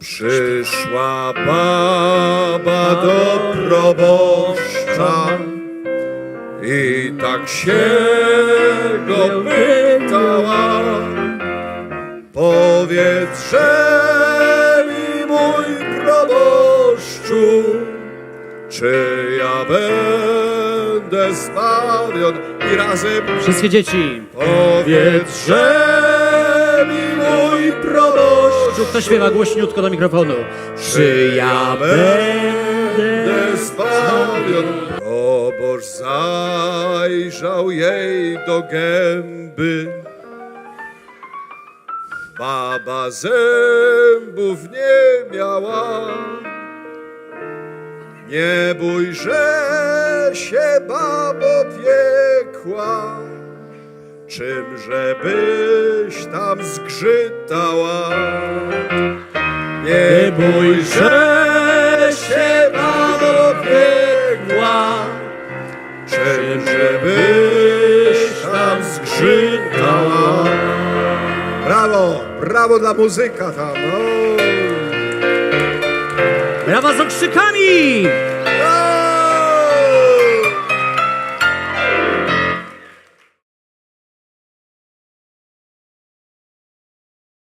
Przyszła baba do proboszcza i tak się go pytała. Powiedz, że mi mój proboszczu, czy ja będę zbawion i razem Wszystkie dzieci. Powiedz, że Kto śpiewa głośniutko do mikrofonu? Czy ja będę zbawion. Proboszcz zajrzał jej do gęby. Baba zębów nie miała. Nie bój, że się babo piekła. Czymże byś tam zgrzytała? Nie bój, że się babo piekła. Czymże byś tam zgrzytała? Brawo, brawo dla muzyka tam. O. Brawa z okrzykami!